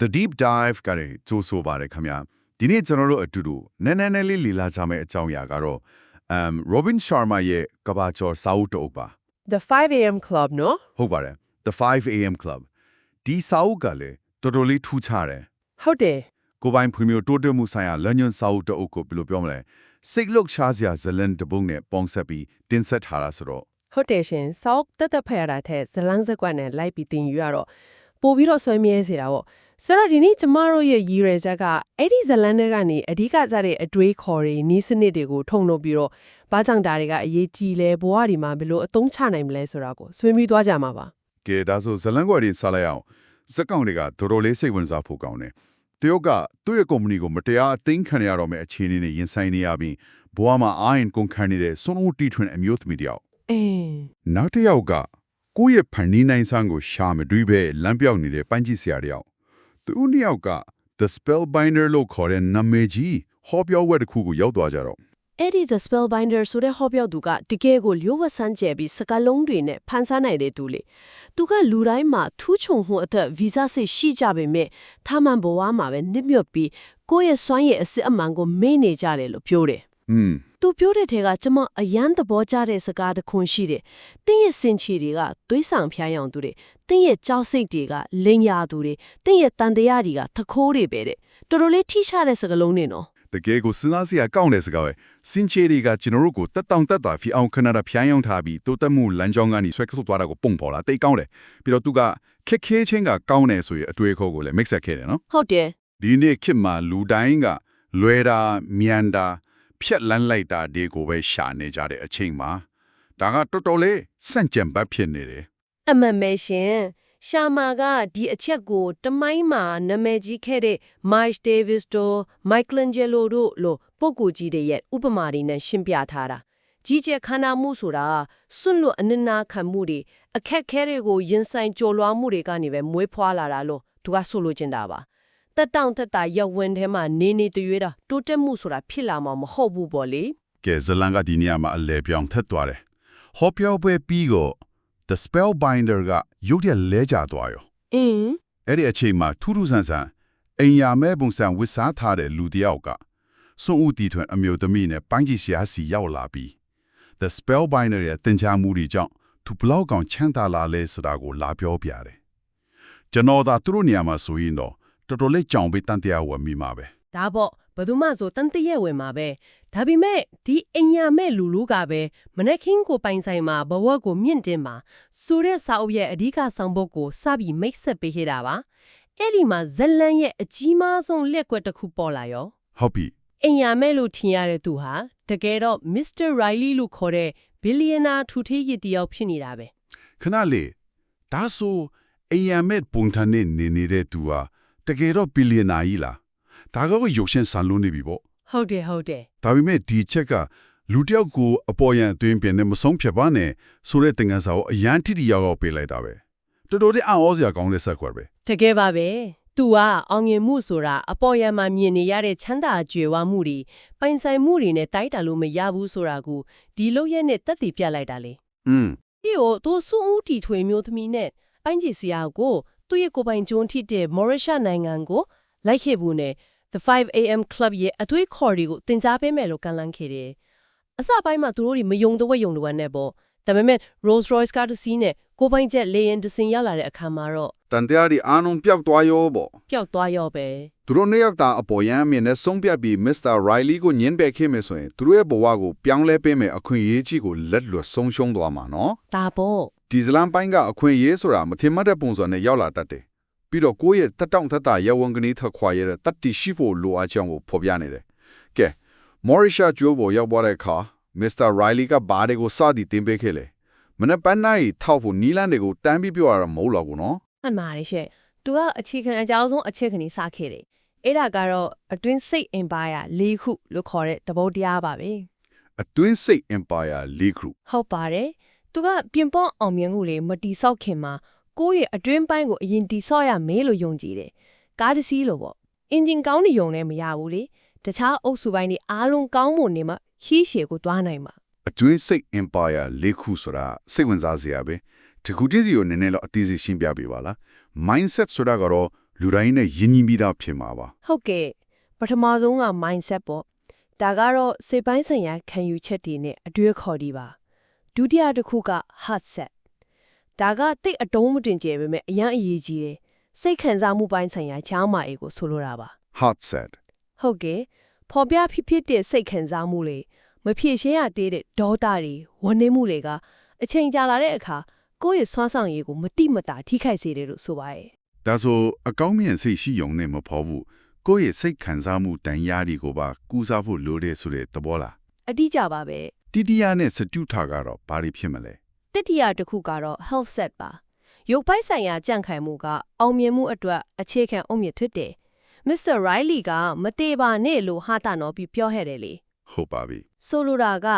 The Deep Dive ကလည်းကြိုးဆိုပါတယ်ခင်ဗျာဒီနေ့ကျွန်တော်တို့အတူတူနည်းနည်းလေးလီလာကြမယ့်အကြောင်းအရာကတော့ um Robin Sharma ရဲ့ကဘာကျော်စာအုပ်တုပ်ပါ The 5am club နော်ဟုတ်ပါတယ် The 5am Club ဒီစာအုပ်ကလည်းတော်တော်လေးထူးခြားတယ်ဟုတ်တယ်ကိုပိုင်ဖွံ့ဖြိုးတိုးတက်မှုဆိုင်ရာလမ်းညွှန်စာအုပ်တုပ်ကိုဘယ်လိုပြောမလဲစိတ်လုတ်ချစရာဇလန်တစ်ပုဒ်နဲ့ပေါင်းဆက်ပြီးတင်ဆက်ထားတာဆိုတော့ဟုတ်တယ်ရှင်စောက်တက်တက်ဖက်ရတာတဲ့ဇလန်းစက်ကွက်နဲ့လိုက်ပြီးတင်ယူရတော့ပို့ပြီးတော့ဆွဲမြဲစေတာပေါ့ ဆိုတော့ဒီနေ့ကျမတို့ရဲ့ရည်ရွယ်ချက်ကအဲ့ဒီဇလန်းတွေကနေအဓိကကြတဲ့အတွေးခေါ်တွေနီးစနစ်တွေကိုထုံလို့ပြီးတော့ဘာကြောင့်ဒါတွေကအရေးကြီးလဲဘဝဒီမှာဘယ်လိုအသုံးချနိုင်မလဲဆိုတာကိုဆွေးနွေးသွားကြမှာပါကဲဒါဆိုဇလန်ကွက်တွေစလိုက်အောင်ဇက်ကောင်တွေကတော်တော်လေးစိတ်ဝင်စားဖို့ကောင်းတယ်တရုတ်ကသူ့ရဲ့ကုမ္ပဏီကိုမတရားအသိမ်းခံရတော့မယ့်အခြေအနေနဲ့ရင်ဆိုင်နေရပြီးဘဝမှာအာရင်ကုန်ခံနေတဲ့စွန်ဦးတီထွင်အမျိုးသမီးတယောက်အင်းနောက်တစ်ယောက်ကကိုယ့်ရဲ့ဖန်နီးနိုင်ဆန်းကိုရှာမတွေးပဲလမ်းပြောက်နေတဲ့ပန်းကြီးဆရာတယောက် သူတို့နှစ်ယောက်က The Spellbinder လို့ခေါ်တဲ့နာမည်ကြီးဟောပြောဝက်တစ်ခုကိုရောက်သွားကြတော့အဲ့ဒီ the spellbinder ဆိုတဲ့ဟောပြောသူကတကယ်ကိုလျှို့ဝှက်ဆန်းကျယ်ပြီးစကားလုံးတွေနဲ့ဖန်ဆန်းနိုင်တဲ့သူလေသူကလူတိုင်းမှာထူးချွန်မှုအသက်ဗီဇစိတ်ရှိကြပေမဲ့ထားမှန်ဘဝမှာပဲနစ်မြုပ်ပြီးကိုယ့်ရဲ့စွမ်းရည်အစစ်အမှန်ကိုမေ့နေကြတယ်လို့ပြောတယ် อืมသူပြောတဲ့ထဲကကျမအယမ်းသဘောကျတဲ့စကားတစ်ခွန်းရှိတယ်။တင်းရဲ့စင်ချီတွေကသွေးဆောင်ဖျားယောင်သူတွေတင်းရဲ့ကြောက်စိတ်တွေကလိန်ရာသူတွေတင်းရဲ့တန်တရားတွေကသခိုးတွေပဲတဲ့။တော်တော်လေးထိရှတဲ့စကားလုံးတွေနော်တကယ်ကိုစဉ်းစားစရာကောင်းတဲ့စကားပဲစင်ချေတွေကကျွန်တော်တို့ကိုတက်တောင်တက်တာဖီအောင်ခဏတာဖျိုင်းယောင်းထားပြီးတိုးတက်မှုလမ်းကြောင်းကနေဆွဲဆုပ်သွားတာကိုပုံပေါ်လာတိတ်ကောင်းတယ်ပြီးတော့သူကခက်ခဲချင်းကကောင်းတယ်ဆိုရင်အတွေ့အခေါ်ကိုလည်း mix ဆက်ခဲ့တယ်နော်။ဟုတ်တယ်ဒီနေ့ခေတ်မှာလူတိုင်းကလွယ်တာမြန်တာ ဖြက်လန်းလိုက်တာဒီကိုပဲရှာနေကြတဲ့အချိန်မှာဒါကတော်တော်လေးစန့်ကျင်ဘက်ဖြစ်နေတယ်။အမမဲရှင်ရှာမာကဒီအချက်ကိုတမိုင်းမှာနာမည်ကြီးခဲ့တဲ့ Miles Davis တို့ Michelangelo တို့လိုပုဂ္ဂိုလ်ကြီးတွေရဲ့ဥပမာတွေနဲ့ရှင်းပြထားတာ။ကြီးကျယ်ခန္ဓာမှုဆိုတာစွန့်လွတ်အနစ်နာခံမှုတွေအခက်ခဲတွေကိုရင်ဆိုင်ကြော်လွှားမှုတွေကနေပဲမွေးဖွားလာတာလို့သူကဆိုလိုချင်တာပါ။ တက်တောင့်တက်တာရက်ဝင်ထဲမှာနေနေတရွေးတာတိုးတက်မှုဆိုတာဖြစ်လာမှာမဟုတ်ဘူးပေါ့လေကဲဇလန်ကဒီနေရာမှာအလဲပြောင်းထက်သွားတယ်ဟောပြောပွဲပြီးကို The Spellbinder ကရုတ်ရက်လဲကျသွားရော။အင်းအဲ့ဒီအချိန်မှာထူးထူးဆန်းဆန်းအိမ်ယာမဲပုံစံဝစ်စားထားတဲ့လူတစ်ယောက်ကစွန့်ဦးတီထွင်အမျိုးသမီးနဲ့ပိုင်းကြီးဆရာစီရောက်လာပြီး The Spellbinder ရဲ့တင် जा မှုတွေကြောင့်သူဘလောက်ကောင်ချမ်းသာလာလဲဆိုတာကိုလာပြောပြတယ်ကျွန်တော်သာသူတို့နေရာမှာဆိုရင်တော့ တော်တော်လေးကြောင်ပေးတန်တရားဝယ်မိမှာပဲဒါပေါ့ဘယ်သူမှဆိုတန်တရက်ဝင်မှာပဲဒါပေမဲ့ဒီအညာမဲ့လူလူကပဲမနက်ခင်းကိုပိုင်ဆိုင်မှာဘဝကိုမြင့်တင်မှာဆိုတဲ့စာအုပ်ရဲ့အဓိကဆောင်ပုဒ်ကိုစပြီးမိတ်ဆက်ပေးခဲ့တာပါအဲ့ဒီမှာဇလန်ရဲ့အကြီးမားဆုံးလက်ကွက်တစ်ခုပေါ်လာရောဟုတ်ပြီအညာမဲ့လို့ထင်ရတဲ့သူဟာတကယ်တော့ Mr. Riley လို့ခေါ်တဲ့ billionaire ထူထေးရည်တယောက်ဖြစ်နေတာပဲခဏလေးဒါဆိုအိမ်ယာမဲပုံထန်နဲ့နေနေတဲ့သူဟာ တကယ်တော့ဘီလီယံနာကြီးလားဒါကရုပ်ရှင်ဆန်လို့နေပြီပေါ့ဟုတ်တယ်ဟုတ်တယ်ဒါပေမဲ့ဒီချက်ကလူတစ်ယောက်ကိုအပေါ်ယံအတွင်းပြင်နဲ့မဆုံးဖြတ်ပါနဲ့ဆိုတဲ့တင်ငန်းစာကိုအရန်တိတိယောက်ယောက်ပေးလိုက်တာပဲတော်တော်လေးအံ့ဩစရာကောင်းတဲ့ဆက်ခွက်ပဲတကယ်ပါပဲသူကအောင်မြင်မှုဆိုတာအပေါ်ယံမှာမြင်နေရတဲ့ချမ်းသာကြွယ်ဝမှုတွေပိုင်ဆိုင်မှုတွေနဲ့တိုက်တာလို့မရဘူးဆိုတာကိုဒီလောက်ရက်နဲ့တက်တည်ပြလိုက်တာလေอืมဒီကိုသူစွန့်ဦးတီထွေမျိုးသမီးနဲ့ပိုင်းကြီးစရာကို သူ့ရဲ့ကိုယ်ပိုင်ကျွန်းထိတဲ့ Mauritius နိုင်ငံကိုလိုက်ခဲ့ဘူးနဲ့ The 5am Club ရဲ့အသွေးခေါ်တွေကိုတင် जा ပေးမယ်လို့ကန်လန်းခဲ့တယ်အစပိုင်းမှာသူတို့တွေမယုံတော့ဝဲယုံတော့နဲ့ပေါ့ဒါပေမဲ့ Rolls Royce ကားတစ်စီးနဲ့ကိုယ်ပိုင်ချက်လေယာဉ်တစ်စင်းရောက်လာတဲ့အခါမှာတော့တန်တရားဒီအားလုံးပျောက်သွားရောပေါ့ပျောက်သွားရောပဲသူတို့နှစ်ယောက်သာအပေါ်ယမ်းအမြင်နဲ့ဆုံးဖြတ်ပြီးမစ္စတာရိုင်လီကိုညှင်းပယ်ခဲ့မယ်ဆိုရင်သူတို့ရဲ့ဘဝကိုပြောင်းလဲပေးမယ်အခွင့်အရေးကြီးကိုလက်လွတ်ဆုံးရှုံးသွားမှာနော်ဒါပေါ့ ဒီဇလန်ပိုင်းကအခွင့်အရေးဆိုတာမထင်မှတ်တဲ့ပုံစံနဲ့ရောက်လာတတ်တယ်ပြီးတော့ကိုယ့်ရဲ့တက်တောင့်တက်တာရဝန်ကနေထခွာရတဲ့တတ်တိရှိဖို့လိုအပ်ကြောင်းကိုဖော်ပြနေတယ်ကဲမော်ရီရှာဂျိုဘောရောက်သွားတဲ့အခါမစ္စတာရိုင်လီကဘားတွေကိုစသည်တင်ပေးခဲ့လေမနေ့ပန်းနိုင်ထောက်ဖို့နီလန်တွေကိုတန်းပြီးပြောရတာမဟုတ်တော့ဘူးနော်မှန်ပါတယ်ရှင့်သူကအခြေခံအကြောင်းဆုံးအချက်ကနေစခဲ့တယ်အဲ့ဒါကတော့အတွင်းစိတ် empire ၄ခုလို့ခေါ်တဲ့သဘောတရားပါပဲအတွင်းစိတ် empire လေးခုဟုတ်ပါတယ် သူကပြင်ပအောင်မြင်မှုလေးမတီဆောက်ခင်မှာကိုယ့်ရဲ့အတွင်းပိုင်းကိုအရင်တီဆောက်ရမယ်လို့ယုံကြည်တယ်ကားတစ်စီးလို့ပေါ့အင်ဂျင်ကောင်းနေယုံနဲ့မရဘူးလေတခြားအုပ်စုပိုင်းတွေအားလုံးကောင်းမွန်နေမှခီးရှည်ကိုတွားနိုင်မှာအတွင်းစိတ် empire လေးခုဆိုတာစိတ်ဝင်စားစရာပဲဒီခုတည်းစီကိုနည်းနည်းတော့အသေးစိတ်ရှင်းပြပေးပါလား mindset ဆိုတာကတော့လူတိုင်းနဲ့ယဉ်ညီမိတာဖြစ်မှာပါဟုတ်ကဲ့ပထမဆုံးက mindset ပေါ့ဒါကတော့စိတ်ပိုင်းဆိုင်ရာခံယူချက်တွေနဲ့အတွေ့အခေါ်တွေပါ ဒုတိယတစ်ခုက heart set ဒါကတိတ်အတုံးမတင်ကျဲပဲမဲ့အရင်အရေးကြီးတယ်စိတ်ခံစားမှုပိုင်းဆိုင်ရာချားမာအေကိုဆိုလိုတာပါ heart set ဟုတ်ကဲ့ဖော်ပြဖြစ်ဖြစ်တဲ့စိတ်ခံစားမှုတွေမဖြည့်ရှင်းရသေးတဲ့ဒေါသတွေဝန်းနေမှုတွေကအချိန်ကြာလာတဲ့အခါကိုယ့်ရဲ့ဆွမ်းဆောင်ရည်ကိုမတိမတာထိခိုက်စေတယ်လို့ဆိုပါရဲ့ဒါဆိုအကောင်းမြင်စိတ်ရှိယုံနဲ့မဖော်ဘူးကိုယ့်ရဲ့စိတ်ခံစားမှုတန်ရာတွေကိုပါကူစားဖို့လိုတဲ့ဆိုတဲ့သဘောလားအတိအကျပါပဲ တိတိယနဲ့စတုထာကတော့ဘာတွေဖြစ်မလဲတတိယတစ်ခုကတော့ health set ပါရုပ်ပိုင်းဆိုင်ရာကြန့်ခိုင်မှုကအောင်မြင်မှုအတွက်အခြေခံအုံမြင့်ဖြစ်တယ် Mr. Riley ကမသေးပါနဲ့လို့ဟာတာနော်ပြီးပြောခဲ့တယ်လေဟုတ်ပါပြီဆိုလိုတာက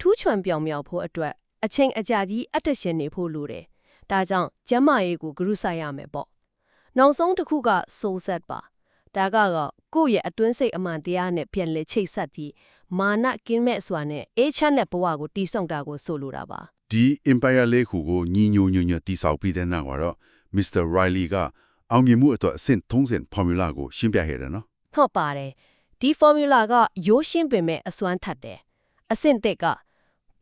ထူးချွန်ပြောင်မြောက်ဖို့အတွက်အချိန်အကြာကြီးအသက်ရှင်နေဖို့လိုတယ်။ဒါကြောင့်ကျမ်းမာရေးကိုဂရုစိုက်ရမယ်ပေါ့။နောက်ဆုံးတစ်ခုက soul set ပါ။ဒါကတော့ကိုယ့်ရဲ့အတွင်းစိတ်အမှန်တရားနဲ့ပြန်လည်ချိတ်ဆက်ပြီး မာနကင်းမဲ့စွာနဲ့အေးချမ်းတဲ့ဘဝကိုတည်ဆောက်တာကိုဆိုလိုတာပါဒီ empire လေးခုကိုညီညွတ်ညွတ်ညွတ်တိဆောက်ပြီးတဲ့နောက်ကတော့ Mr. Riley ကအောင်မြင်မှုအတွက်အဆင့်30 formula ကိုရှင်းပြခဲ့တယ်နော်။ဟုတ်ပါတယ်။ဒီ formula ကရိုးရှင်းပေမဲ့အစွမ်းထက်တယ်။အဆင့်သက်က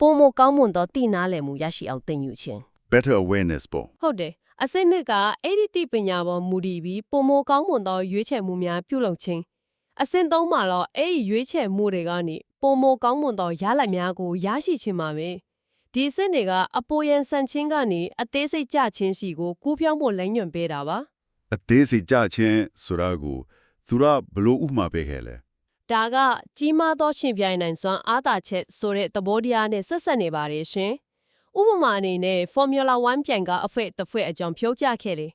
ပုံမကောင်းမွန်သောတည်နာလည်မှုရရှိအောင်သင်ယူခြင်း better awareness ပေါ့ဟုတ်တယ်အစစ်နှစ်ကအဲ့ဒီတိပညာပေါ်မူတည်ပြီးပုံမကောင်းမွန်သောရွေးချယ်မှုများပြုလုပ်ခြင်း အဆင့်သုံးမှာတော့အဲ့ဒီရွေးချယ်မှုတွေကနေပုံမကောင်းမွန်သောရလဒ်များကိုရရှိခြင်းပါပဲဒီအဆင့်တွေကအပေါ်ယံဆန်ခြင်းကနေအသေးစိတ်ကြခြင်းစီကိုကူးပြောင်းဖို့လမ်းညွှန်ပေးတာပါအသေးစိတ်ကြခြင်းဆိုတာကိုသူကဘလို့ဥပမာပေးခဲ့လဲဒါကကြီးမားသောရှင်ပြိုင်နိုင်စွမ်းအားသာချက်ဆိုတဲ့သဘောတရားနဲ့ဆက်ဆက်နေပါတယ်ရှင်ဥပမာအနေနဲ့ Formula 1ပြိုင်ကအဖွဲတစ်ဖွဲအကြောင်းဖြုတ်ကြခဲ့တယ်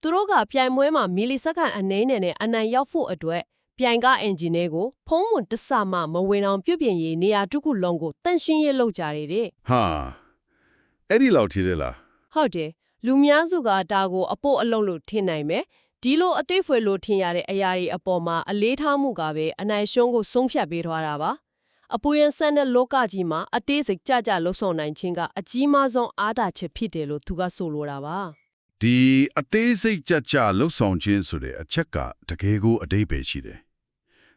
သူတို့ကပြိုင်ပွဲမှာမီလီစက္ကန့်အနည်းငယ်နဲ့အနိုင်ရောက်ဖို့အတွက် ပြိုင်ကအင်ဂျင်တွေကိုဖုံးဝန်တဆမှမဝင်အောင်ပြုပြင်ရေးနေရာတစ်ခုလုံးကိုတန့်ရှင်းရေးလုပ်ကြရတဲ့ဟာအဲ့ဒီလောက်ထိတယ်လားဟုတ်တယ်လူများစုကဒါကိုအပို့အလုံးလို့ထင်နိုင်မယ်ဒီလိုအသေးဖွယ်လို့ထင်ရတဲ့အရာတွေအပေါ်မှာအလေးထားမှုကပဲအနိုင်ရှုံးကိုဆုံးဖြတ်ပေးထားတာပါအပူရန်ဆန်တဲ့လောကကြီးမှာအသေးစိတ်ကြကြလှုပ်ဆောင်နိုင်ခြင်းကအကြီးမားဆုံးအားသာချက်ဖြစ်တယ်လို့သူကဆိုလိုတာပါဒီအသေးစိတ်ကြကြလှုပ်ဆောင်ခြင်းဆိုတဲ့အချက်ကတကယ်ကိုအတိတ်ပဲရှိတယ်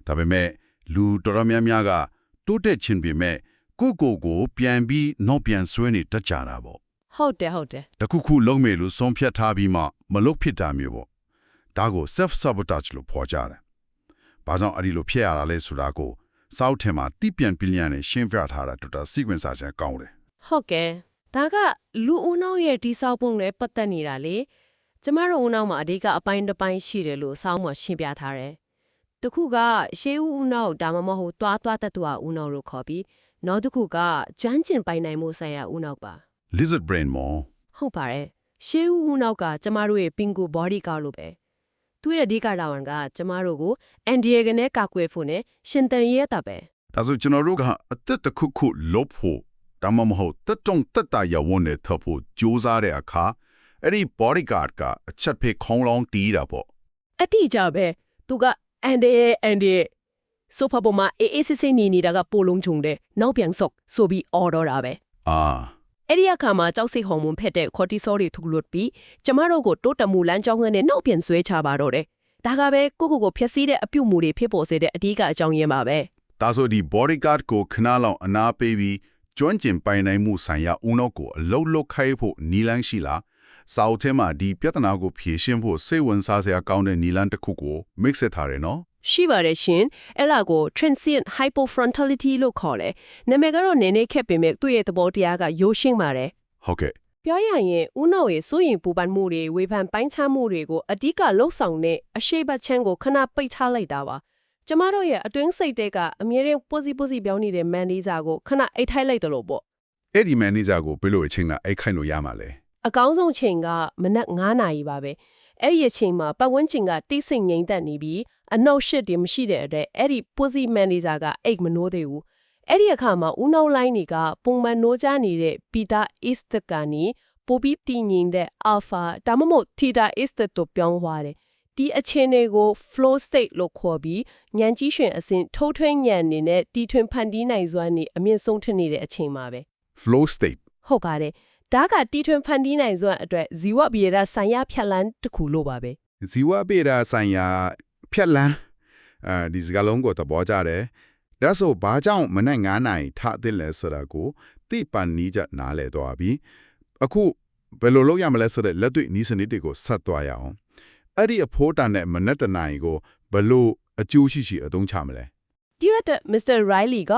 ဒါပေမဲ့လူတော်တော်များများကတိုးတက်ခြင်းပြင်မဲ့ကိုယ့်ကိုယ်ကိုပြန်ပြီးနောက်ပြန်ဆွဲနေတတ်ကြတာပေါ့ဟုတ်တယ်ဟုတ်တယ်တခုခုလုံးမယ်လို့ဆုံးဖြတ်ထားပြီးမှမလုပ်ဖြစ်တာမျိုးပေါ့ဒါကို self sabotage လို့ခေါ်ကြတယ်။ဘာကြောင့်အဲ့ဒီလိုဖြစ်ရတာလဲဆိုတာကိုစောက်ထင်မှာတိပြန်ပြလျံနဲ့ရှင်းပြထားတာတော်တော် sequence ဆန်ကောင်းတယ်ဟုတ်ကဲ့ဒါကလူဦးနှောက်ရဲ့ဒီဆောက်ပုံနဲ့ပတ်သက်နေတာလေကျမတို့ဦးနှောက်မှာအဓိကအပိုင်းတစ်ပိုင်းရှိတယ်လို့စောင်းမှာရှင်းပြထားတယ် တခုကရှေးဦးဦးနှောက်ဒါမှမဟုတ်တွားတွားတတ်တွားဦးနှောက်လို့ခေါ်ပြီးနောက်တစ်ခုကကျွမ်းကျင်ပိုင်နိုင်မှုဆိုင်ရာဦးနှောက်ပါ။ lizard brain မောဟုတ်ပါတယ်ရှေးဦးဦးနောက်ကကျမတို့ရဲ့ pingu body ကောက်လို့ပဲသူရဲ့အဓိကတာဝန်ကကျမတို့ကို NDA ကနေကာကွယ်ဖို့နဲ့ရှင်တန်ရဲတာပဲဒါဆိုကျွန်တော်တို့ကအသက်တစ်ခုခုလပ်ဖို့ဒါမှမဟုတ်တက်တုံတက်တာရဝန်နဲ့ထပ်ဖို့ကြိုးစားတဲ့အခါအဲ့ဒီ bodyguard ကအချက်ဖေးခေါင်းလောင်းတီးတာပေါ့အတိအကျပဲသူက NDA NDA ဆိုဖာပေါ်မှာအေးအေးဆေးဆေးနေနေတာကပိုလုံးချုံတယ်နောက်ပြန်ဆုတ်ဆိုပြီး order တာပဲ။အာအဲ့ဒီအခါမှာကြောက်စိတ်ဟော်မုန်းဖက်တဲ့ cortisol တွေထုတ်လွတ်ပြီးကျမတို့ကိုတိုးတက်မှုလမ်းကြောင်းနဲ့နောက်ပြန်ဆွဲချပါတော့တယ်ဒါကပဲကိုကိုကိုဖျက်ဆီးတဲ့အပြုတ်မှုတွေဖြစ်ပေါ်စေတဲ့အဓိကအကြောင်းရင်းပါပဲဒါဆိုဒီ bodyguard ကိုခဏလောက်အနာပေးပြီးကျွမ်းကျင်ပိုင်နိုင်မှုဆိုင်ရာဦးနှောက်ကိုအလုံးလုံးခိုင်းဖို့နီလန်းရှိလား စာအုပ်ထဲမှာဒီပြဿနာကိုဖြေရှင်းဖို့စိတ်ဝင်စားစရာကောင်းတဲ့နီလန်းတစ်ခုကို mix ထားတယ်နော်ရှိပါတယ်ရှင်အဲ့လာကို transient hypofrontality လို့ခေါ်တယ်နာမည်ကတော့နည်းနည်းခက်ပေမဲ့သူ့ရဲ့သဘောတရားကရိုးရှင်းပါတယ်ဟုတ်ကဲ့ပြောရရင်ဦးနှောက်ရဲ့စိုးရင်ပူပန်မှုတွေဝေဖန်ပိုင်းခြားမှုတွေကိုအဓိကလှုပ်ဆောင်တဲ့အရှိတ်ဘတ်ချမ်းကိုခဏပိတ်ထားလိုက်တာပါကျမတို့ရဲ့အတွင်းစိတ်တဲကအမြဲတမ်းပိုစီပိုစီပြောင်းနေတဲ့မန်နေဂျာကိုခဏအိတ်ထိုက်လိုက်တယ်လို့ပေါ့အဲ့ဒီ manager ကိုဘယ်လိုအချိန်ကအိတ်ခိုင်းလို့ရမှာလဲ အကောင်းဆုံးချိန်ကမနက်9နာရီပါပဲအဲ့ဒီအချိန်မှာပတ်ဝန်းကျင်ကတိတ်ဆိတ်ငြိမ်သက်နေပြီးအနှောက်ရှစ်တွေမရှိတဲ့အတွက်အဲ့ဒီ pussy manager ကအိတ်မနိုးသေးဘူးအဲ့ဒီအခါမှာဦးနှောက်လိုင်းတွေကပုံမှန်နိုးကြနေတဲ့ beta east ကနေပိုပြီးတည်ငြိမ်တဲ့ alpha ဒါမှမဟုတ် theta east တို့ပြောင်းသွားတယ်ဒီအခြေအနေကို flow state လို့ခေါ်ပြီးဉာဏ်ကြီးရွှင်အစဉ်ထိုးထွင်းဉာဏ်အနေနဲ့တီထွင်ဖန်တီးနိုင်စွမ်းနေအမြင့်ဆုံးထက်နေတဲ့အချိန်မှာပဲ flow state ဟုတ်ပါတယ် ဒါကတီထွင်ဖန်တီးနိုင်စွမ်းအတွက်ဇီဝဗေဒဆိုင်ရာဖြတ်လန်းတစ်ခုလို့ပါပဲဇီဝပေဒဆိုင်ရာဖြက်လန်းအဲဒီစကားလုံးကိုသဘောကျတယ်ဒါဆိုဘာကြောင့်မနေ့9နိုင်ထသစ်လဲဆိုတာကိုသိပန်နီးကြနားလဲသွားပြီအခုဘယ်လိုလုပ်ရမလဲဆိုတဲ့လက်တွေ့နီးစနစ်တွေကိုဆက်သွားရအောင်အဲ့ဒီအဖိုးတန်တဲ့မနေ့တနိုင်ကိုဘယ်လိုအကျိုးရှိရှိအသုံးချမလဲ Director Mr. Riley က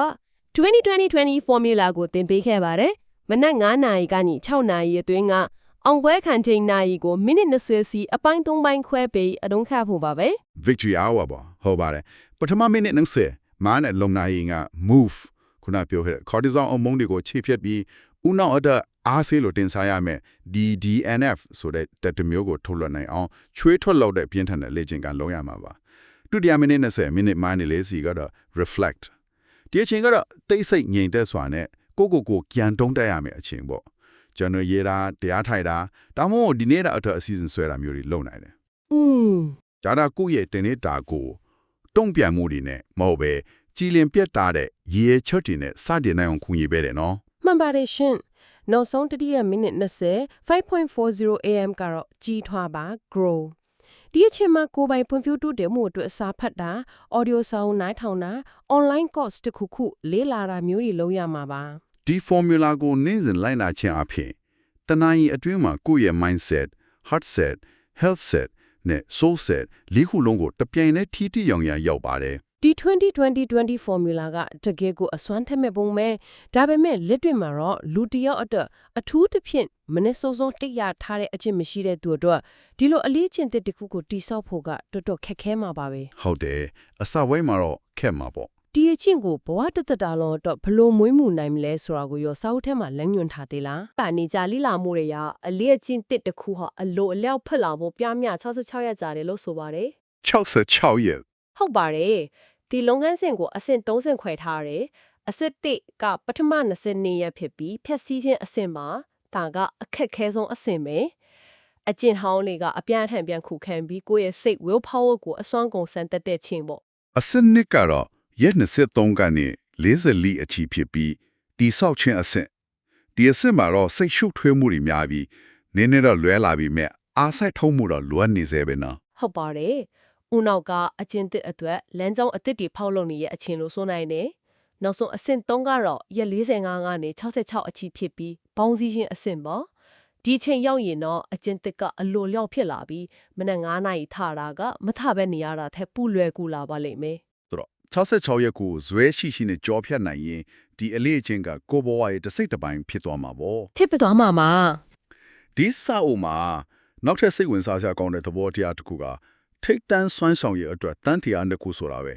2020 formula ကိုသင်ပေးခဲ့ပါတယ်။ မနက်9နာရီကနေ6နာရီအတွင်းကအောင်ပွဲခံချိန်နာရီကိုမိနစ်20စီအပိုင်း3ပိုင်းခွဲပြီးအတုံးခတ်ဖို့ပါပဲ victory hour ပေါ့ဟုတ်ပါတယ်ပထမမိနစ်90မားနဲ့လုံနိုင်ရင်က move ခုနပြောခဲ့တဲ့ cortisol အမုန်းတွေကိုချိဖြတ်ပြီးဥနောက်အတက်အားဆေးလို့တင်စားရမယ် DDNF ဆိုတဲ့တက်တမျိုးကိုထုတ်လွှတ်နိုင်အောင်ချွေးထွက်လောက်တဲ့ပြင်းထန်တဲ့လေ့ကျင့်ခန်းလုပ်ရမှာပါဒုတိယမိနစ်20မိနစ်မားနေလေစီကတော့ reflect ဒီအချိန်ကတော့တိတ်ဆိတ်ငြိမ်သက်စွာနဲ့ ကိုကိုကိုကြံတုံးတက်ရမယ်အချိန်ပေါ့ကျွန်တော်ရေးတာတရားထိုက်တာဒါမှမဟုတ်ဒီနေ့တာအတွက်အစီအစဉ်ဆွဲတာမျိုးတွေလုပ်နိုင်တယ်။อืมဂျာတာကုရဲ့တင်နေတာကိုတုံ့ပြန်မှုတွေနဲ့မဟုတ်ပဲကြည်လင်ပြတ်တာတဲ့ရေရဲချွတ်တွေနဲ့စတင်နိုင်အောင်ခွင့်ရပေးတယ်နော်မှန်ပါတယ်ရှင်။နောက်ဆုံးတတိယမိနစ်20 5.40 am ကတော့ကြီးထွားပါ grow ဒီအချိန်မှာကိုယ်ပိုင်ဖွံ့ဖြိုးတိုးတက်မှုအတွက်အစာဖတ်တာ audio sound နားထောင်တာ online course တစ်ခုခုလေးလာတာမျိုးတွေလုပ်ရမှာပါ ဒီ formula ကိုနေ့စဉ်လိုက်နာခြင်းအဖြစ်တနင်္ဂနွေအတွင်းမှာကိုယ့်ရဲ့ mindset heart set health set နဲ့ soul set လေးခုလုံးကိုတပြိုင်တည်းထီးထီရောင်ရန်ရောက်ပါတယ်ဒီ2020 formula ကတကယ်ကိုအစွမ်းထက်မဲ့ပုံပဲဒါပေမဲ့လက်တွေ့မှာတော့လူတစ်ယောက်အတွက်အထူးသဖြင့်မနေ့စောစောတိတ်ရထားတဲ့အချင်းမရှိတဲ့သူအတွက်ဒီလိုအလေးကျင့်တဲ့တစ်ခုကိုတိဆောက်ဖို့ကတော်တော်ခက်ခဲမှာပါပဲဟုတ်တယ်အစဝိုင်းမှာတော့ခက်မှာပေါ့ ဒီအချင်းကိုဘဝတသက်တာလုံးအတွက်ဘလို့မွေးမှုနိုင်မလဲဆိုတာကိုရောစာအုပ်ထဲမှာလမ်းညွှန်ထားသေးလားပါနေကြလိလာမှုတွေရအလေးအကျင့်တစ်တစ်ခုဟာအလိုအလျောက်ဖက်လာဖို့ပြမြ66ရက်ကြာတယ်လို့ဆိုပါတယ်66ရက်ဟုတ်ပါတယ်ဒီလုပ်ငန်းစဉ်ကိုအဆင့်30ခွဲထားတယ်အဆင့်1ကပထမ20နေ့ရက်ဖြစ်ပြီးဖြည့်ဆည်းခြင်းအဆင့်မှာဒါကအခက်ခဲဆုံးအဆင့်ပဲအကျင့်ဟောင်းတွေကအပြန်အလှန်ပြန်ခုခံပြီးကိုယ့်ရဲ့စိတ် will power ကိုအစွမ်းကုန်စမ်းတက်တဲ့ခြင်းပေါ့အစနစ်ကတော့ ရက်23ကနေ40လီအချီဖြစ်ပြီးတိဆောက်ခြင်းအဆင့်ဒီအဆင့်မှာတော့စိတ်ရှုပ်ထွေးမှုတွေများပြီးနည်းနည်းတော့လွဲလာပြီးမြက်အားဆိုင်ထုံးမှုတော့လွမ်းနေစေပဲနော်ဟုတ်ပါတယ်။ဦးနောက်ကအကျင့်တစ်အတွက်လမ်းကြောင်းအသစ်တွေဖောက်လုပ်နေရဲ့အချင်းလို့ဆိုနိုင်တယ်။နောက်ဆုံးအဆင့်3ကတော့ရက်45ကနေ66အချီဖြစ်ပြီးပေါင်းစည်းခြင်းအဆင့်ပေါ့။ဒီအချိန်ရောက်ရင်တော့အကျင့်တစ်ကအလိုလျောက်ဖြစ်လာပြီးမနက်9နာရီထတာကမထပဲနေရတာထက်ပူလွယ်ကူလာပါလိမ့်မယ်ဆိုတော့ 66ရက်ကိုဇွဲရှိရှိနဲ့ကြော်ဖြတ်နိုင်ရင်ဒီအလေးအချင်းကကိုဘဝရဲ့တစ်စိတ်တစ်ပိုင်းဖြစ်သွားမှာပေါ့ဖြစ်ပသွားမှာမှာဒီစာအုပ်မှာနောက်ထပ်စိတ်ဝင်စားစရာကောင်းတဲ့သဘောတရားတစ်ခုကထိတ်တန်းစွမ်းဆောင်ရည်အတွက်တန်တရားတစ်ခုဆိုတာပဲ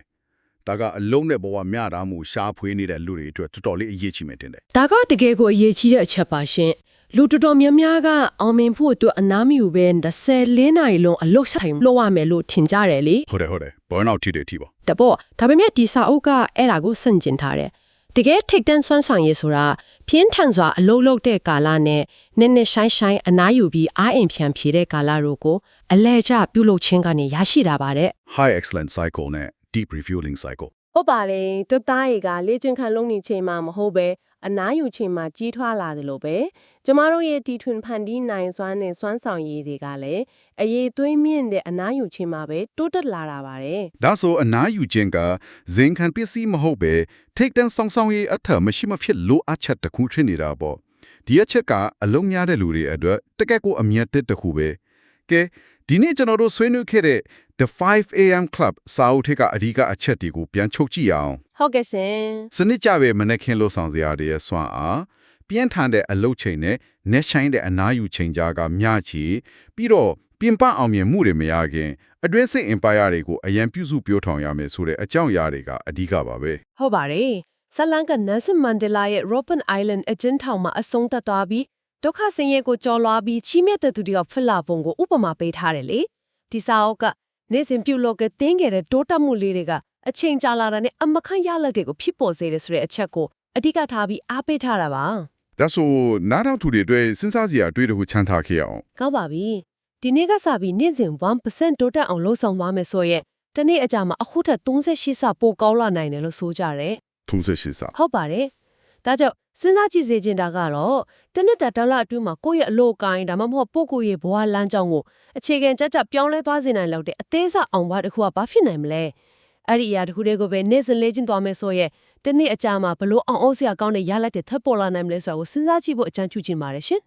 ဒါကအလုံးနဲ့ဘဝမျှတာမှုရှားဖွေးနေတဲ့လူတွေအတွက်တော်တော်လေးအရေးကြီးမယ်တင်တယ်ဒါကတကယ်ကိုအရေးကြီးတဲ့အချက်ပါရှင်လူတော်တော်များများကအောင်မြင်ဖို့အတွက်အနားမယူပဲ14နိုင်လုံးအလုတ်ဆိုင်လုပ်ရမယ်လို့ထင်ကြတယ်လေဟုတ်တယ်ဟုတ်တယ် burn out ထိတယ်ထိပါတပေါ့ဒါပေမဲ့ဒီစာအုပ်ကအဲ့ဒါကိုစန့်ကျင်ထားတယ်တကယ်ထိတ်တန့်ဆွမ်းဆောင်ရည်ဆိုတာပြင်းထန်စွာအလုံးလုံးတဲ့ကာလနဲ့နည်းနည်းဆိုင်ဆိုင်အနားယူပြီးအားအင်ဖြန်ဖြေတဲ့ကာလတို့ကိုအလဲကျပြုလုပ်ခြင်းကနေရရှိတာပါတဲ့ high excellence cycle နဲ့ deep refueling cycle ဟုတ်ပါတယ်တွတ်သားရေကလေ့ကျင့်ခန်းလုံးနေချိန်မှာမဟုတ်ပဲအနားယူချိန်မှာကြီးထွားလာတယ်လို့ပဲကျမတို့ရဲ့တီထွင်ဖန်တီးနိုင်စွမ်းနဲ့စွမ်းဆောင်ရည်တွေကလည်းအရေးသွေးမြင့်တဲ့အနားယူချိန်မှာပဲတိုးတက်လာတာပါတယ်ဒါဆိုအနားယူခြင်းကဇင်ခံပစ္စည်းမဟုတ်ပဲထိတ်တန်းဆောင်ဆောင်ရေးအထက်မရှိမဖြစ်လိုအပ်ချက်တစ်ခုဖြစ်နေတာပေါ့ဒီအချက်ကအလုံးများတဲ့လူတွေအတွက်တကက်ကိုအမျက်တစ်တစ်ခုပဲကဲ ဒီနေ့ကျွန်တော်တို့ဆွေးနွေးခဲ့တဲ့ The 5am Club စာအုပ်ထက်ကအဓိကအချက်တွေကိုပြန်ချုပ်ကြည့်အောင်ဟုတ်ကဲ့ရှင်စနစ်ကြပဲမနေ့ခင်းလို့ဆောင်စရာတွေရဲ့စွမ်းအားပြင်းထန်တဲ့အလုတ်ချိန်နဲ့နေဆိုင်တဲ့အနားယူချိန်ကြားကမျှချီပြီးတော့ပြင်ပအောင်မြင်မှုတွေမရခင်အတွင်းစစ်အင်ပါယာတွေကိုအရန်ပြုစုပြောထောင်ရမယ်ဆိုတဲ့အကြောင်းအရာတွေကအဓိကပါပဲဟုတ်ပါတယ်ဇလန်ကနက်ဆန်မန်ဒလာရဲ့ Robben Island အကျဉ်းထောင်မှာအဆုံးသတ်သွားပြီး ဒုက္ခဆင်းရဲကိုကြော်လွားပြီးချီးမြှင့်တဲ့သူတွေကဖလာပုံကိုဥပမာပေးထားတယ်လေဒီစာအုပ်ကနေ့စဉ်ပြုလုပ်ကတင်းခဲ့တဲ့တိုးတက်မှုလေးတွေကအချိန်ကြာလာတာနဲ့အမခန့်ရလက်တွေကိုဖြစ်ပေါ်စေတယ်ဆိုတဲ့အချက်ကိုအဓိကထားပြီးအားပေးထားတာပါဒါဆိုနားထောင်သူတွေအတွက်စဉ်းစားစရာအတွေ့အကြုံချမ်းသာခဲ့အောင်ကောင်းပါပြီဒီနေ့ကစပြီးနေ့စဉ်1%တိုးတက်အောင်လှုပ်ဆောင်သွားမယ်ဆိုရင်တနေ့အကြာမှာအခုထက်38ဆပိုကောင်းလာနိုင်တယ်လို့ဆိုကြတယ်ထုံးစရှိစာဟုတ်ပါတယ်။ဒါကြောင့် စဉ်းစားကြည့်စေချင်တာကတော့တနစ်တာဒေါ်လာအတွင်းမှာကိုယ့်ရဲ့အလို့ကိုင်းဒါမှမဟုတ်ပို့ကိုယ့်ရဲ့ဘဝလမ်းကြောင်းကိုအခြေခံကြကြပြောင်းလဲသွားစေနိုင်လောက်တဲ့အသေးစားအောင်ပါတစ်ခုကဘာဖြစ်နိုင်မလဲအဲ့ဒီအရာတစ်ခုတည်းကိုပဲနေ့စဉ်လေ့ကျင့်သွားမယ်ဆိုရင်တစ်နေ့အကြာမှာဘလို့အောင်အောင်စရာကောင်းတဲ့ရလဒ်တွေထပ်ပေါ်လာနိုင်မလဲဆိုတာကိုစဉ်းစားကြည့်ဖို့အကြံပြုချင်ပါတယ်ရှင်